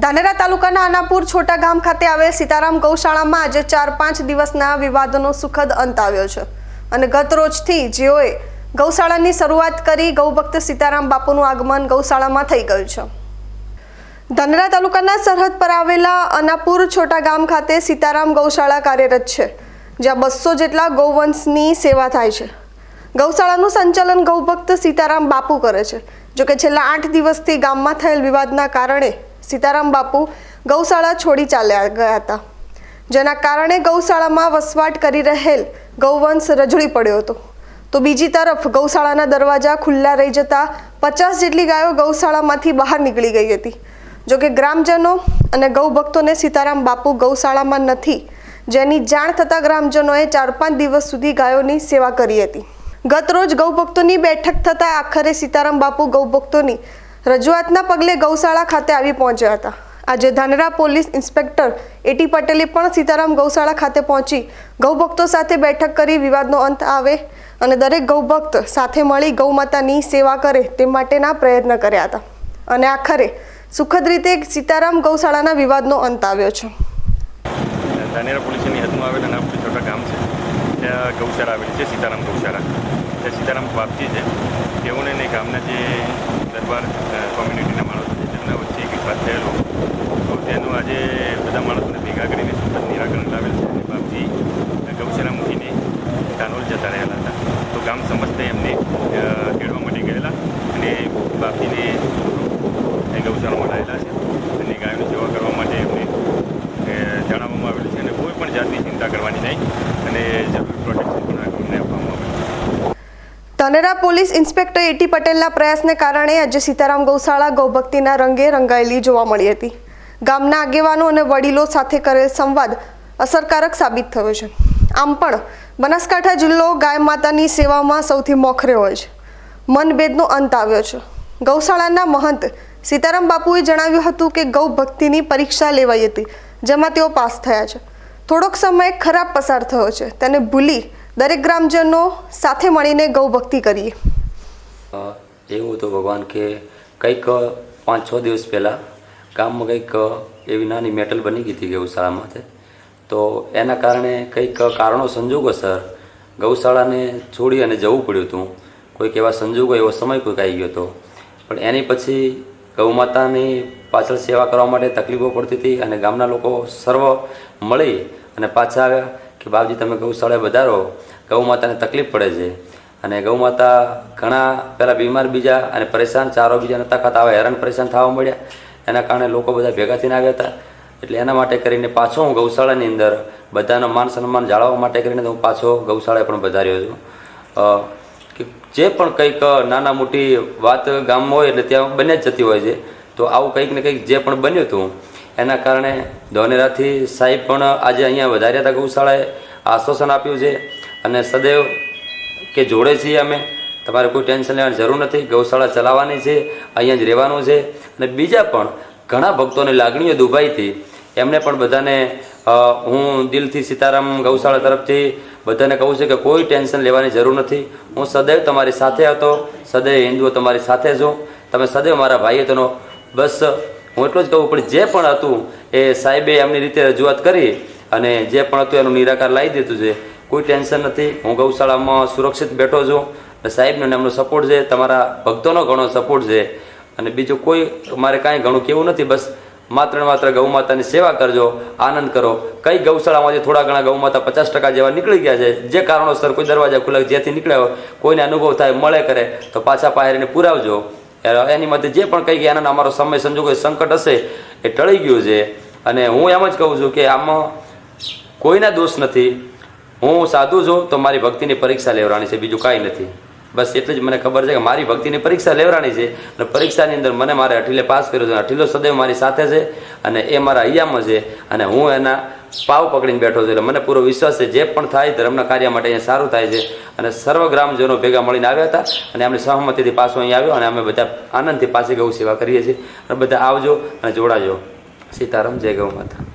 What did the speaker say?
ધાનેરા તાલુકાના અનાપુર છોટા ગામ ખાતે આવેલ સીતારામ ગૌશાળામાં આજે ચાર પાંચ દિવસના વિવાદનો સુખદ અંત આવ્યો છે. અને ગત રોજથી જેઓએ ગૌશાળાની શરૂઆત કરી ગૌભક્ત સીતારામ બાપુનું આગમન ગૌશાળામાં થઈ ગયું છે. ધાનેરા તાલુકાના સરહદ પર આવેલા અનાપુર છોટા ગામ ખાતે સીતારામ ગૌશાળા કાર્યરત છે, જ્યાં બસો જેટલા ગૌવંશની સેવા થાય છે. ગૌશાળાનું સંચાલન ગૌભક્ત સીતારામ બાપુ કરે છે, જોકે છેલ્લા આઠ દિવસથી ગામમાં થયેલ વિવાદના કારણે સીતારામ બાપુ ગૌશાળા છોડી ચાલ્યા ગયા હતા. જેના કારણે ગૌશાળામાં વસવાટ કરી રહેલ ગૌવંશ રજળી પડ્યો હતો. તો બીજી તરફ ગૌશાળાના દરવાજા ખુલ્લા રહી જતા પચાસ જેટલી ગાયો ગૌશાળામાંથી બહાર નીકળી ગઈ હતી. જોકે ગ્રામજનો અને ગૌભક્તોને સીતારામ બાપુ ગૌશાળામાં નથી, જેની જાણ થતાં ગ્રામજનોએ ચાર પાંચ દિવસ સુધી ગાયોની સેવા કરી હતી. ગત રોજ ગૌભક્તોની બેઠક થતાં આખરે સીતારામ બાપુ ગૌભક્તોની રજૂઆતના પગલે ગૌશાળા ખાતે આવી પહોંચ્યા હતા. આજે ધાનરા પોલીસ ઇન્સ્પેક્ટર એટી પટેલે પણ સીતારામ ગૌશાળા ખાતે પહોંચી ગૌભક્તો સાથે બેઠક કરી વિવાદનો અંત આવે અને દરેક ગૌભક્ત સાથે મળી ગૌમાતાની સેવા કરે તે માટેના પ્રયત્ન કર્યા હતા. અને આખરે સુખદ રીતે સીતારામ ગૌશાળાના વિવાદનો અંત આવ્યો છે. ધાનેરા પોલીસની હદમાં આવેલ નાગપુર છોટા ગામ છે, ત્યાં ગૌશાળા આવેલી છે, સીતારામ ગૌશાળા. ત્યાં સીતારામ બાપજી છે. તેઓને ગામના જે દરબાર કોમ્યુનિટીના માણસો છે, તેમના વચ્ચે એક વિવાદ થયેલો. તો તેનું આજે બધા માણસોને ભેગા કરીને સુખદ નિરાકરણ લાવેલ છે. અને બાપજી ગૌશાળા મૂકીને કાનોલ જતા રહેલા હતા. તો ગામ સમસ્તે એમને તેડવા માટે ગયેલા અને બાપજીને એ ગૌશાળામાં લાવેલા છે. અને ગાયોની સેવા કરવા માટે એમને જણાવવામાં આવેલું છે. અને કોઈ પણ જાતની ચિંતા કરવાની નહીં. અને જરૂરી પ્રોટેક્શન પણ છે ધાનેરા પોલીસ ઇન્સ્પેક્ટર એટી પટેલના પ્રયાસને કારણે આજે સીતારામ ગૌશાળા ગૌભક્તિના રંગે રંગાયેલી જોવા મળી હતી. ગામના આગેવાનો અને વડીલો સાથે કરેલ સંવાદ અસરકારક સાબિત થયો છે. આમ પણ બનાસકાંઠા જિલ્લો ગાય માતાની સેવામાં સૌથી મોખરે હોય છે. મનભેદનો અંત આવ્યો છે. ગૌશાળાના મહંત સીતારામ બાપુએ જણાવ્યું હતું કે ગૌ ભક્તિની પરીક્ષા લેવાઈ હતી, જેમાં તેઓ પાસ થયા છે. થોડોક સમય ખરાબ પસાર થયો છે. તેને ભૂલી દરેક ગ્રામજનો સાથે મળીને ગૌ ભક્તિ કરીએ. એવું હતું ભગવાન કે કંઈક પાંચ છ દિવસ પહેલાં ગામમાં કંઈક એવી નાની મેટલ બની ગઈ હતી ગૌશાળામાં તો. એના કારણે કંઈક કારણો સંજોગો, સર. ગૌશાળાને છોડી અને જવું પડ્યું હતું. કોઈક એવા સંજોગો, એવો સમય કોઈક આવી ગયો હતો. પણ એની પછી ગૌમાતાની પાછળ સેવા કરવા માટે તકલીફો પડતી હતી અને ગામના લોકો સર્વ મળી અને પાછા કે બાપજી તમે ગૌશાળાએ વધારો. ગૌમાતાને તકલીફ પડે છે. અને ગૌમાતા ઘણા પહેલાં બીમાર બીજા અને પરેશાન, ચારો બીજા નતા ખાતા આવા હેરાન પરેશાન થવા મળ્યા એના કારણે લોકો બધા ભેગા થઈને આવ્યા હતા. એટલે એના માટે કરીને પાછો હું ગૌશાળાની અંદર બધાનો માન સન્માન જાળવવા માટે કરીને હું પાછો ગૌશાળાએ પણ વધાર્યો છું. કે જે પણ કંઈક નાના મોટી વાત ગામમાં હોય એટલે ત્યાં બને જ જતી હોય છે. તો આવું કંઈક ને કંઈક જે પણ બન્યું હતું એના કારણે ધોનેરાથી સાહેબ પણ આજે અહીંયા વધાર્યા હતા ગૌશાળાએ આશ્વાસન આપ્યું છે. અને સદૈવ કે જોડે છીએ અમે, તમારે કોઈ ટેન્શન લેવાની જરૂર નથી. ગૌશાળા ચલાવવાની છે, અહીંયા જ રહેવાનું છે. અને બીજા પણ ઘણા ભક્તોની લાગણીઓ દુભાઈ હતી એમને પણ બધાને હું દિલથી સીતારામ ગૌશાળા તરફથી બધાને કહું છું કે કોઈ ટેન્શન લેવાની જરૂર નથી. હું સદૈવ તમારી સાથે હતો, સદૈવ હિન્દુઓ તમારી સાથે છું. તમે સદૈવ મારા ભાઈએ તેનો બસ હું એટલું જ કહું, પણ જે પણ હતું એ સાહેબે એમની રીતે રજૂઆત કરી અને જે પણ હતું એનું નિરાકાર લાવી દીધું છે. કોઈ ટેન્શન નથી. હું ગૌશાળામાં સુરક્ષિત બેઠો છું. સાહેબનો એમનો સપોર્ટ છે. તમારા ભક્તોનો ઘણો સપોર્ટ છે. અને બીજું કોઈ, મારે કાંઈ ઘણું કેવું નથી. બસ માત્ર ને માત્ર ગૌ માતાની સેવા કરજો. આનંદ કરો. કઈ ગૌશાળામાંથી થોડા ઘણા ગૌ માતા પચાસ ટકા જેવા નીકળી ગયા છે, જે કારણોસર કોઈ દરવાજા ખુલ્લા જેથી નીકળ્યા હોય, કોઈને અનુભવ થાય, મળે કરે, તો પાછા પહેરીને પુરાવજો. એની માટે જે પણ કંઈક એના અમારો સમય સંજોગો સંકટ હશે એ ટળી ગયું છે. અને હું એમ જ કહું છું કે આમાં કોઈના દોષ નથી. હું સાધુ છું, તો મારી ભક્તિની પરીક્ષા લેવડાની છે, બીજું કાંઈ નથી. બસ એટલું જ મને ખબર છે કે મારી ભક્તિની પરીક્ષા લેવરાણી છે. અને પરીક્ષાની અંદર મને મારે અઠીલે પાસ કર્યો છે અઠીલો સદૈવ મારી સાથે છે અને એ મારા અહીંયામાં છે અને હું એના પાવ પકડીને બેઠો છું. એટલે મને પૂરો વિશ્વાસ છે, જે પણ થાય ધર્મના કાર્ય માટે અહીંયા સારું થાય છે. અને સર્વ ગ્રામજનો ભેગા મળીને આવ્યા હતા અને એમની સહમતિથી પાછો અહીં આવ્યો અને અમે બધા આનંદથી પાછી ગૌ સેવા કરીએ છીએ. અને બધા આવજો અને જોડાજો. સીતારામ, જય ગૌ માતા.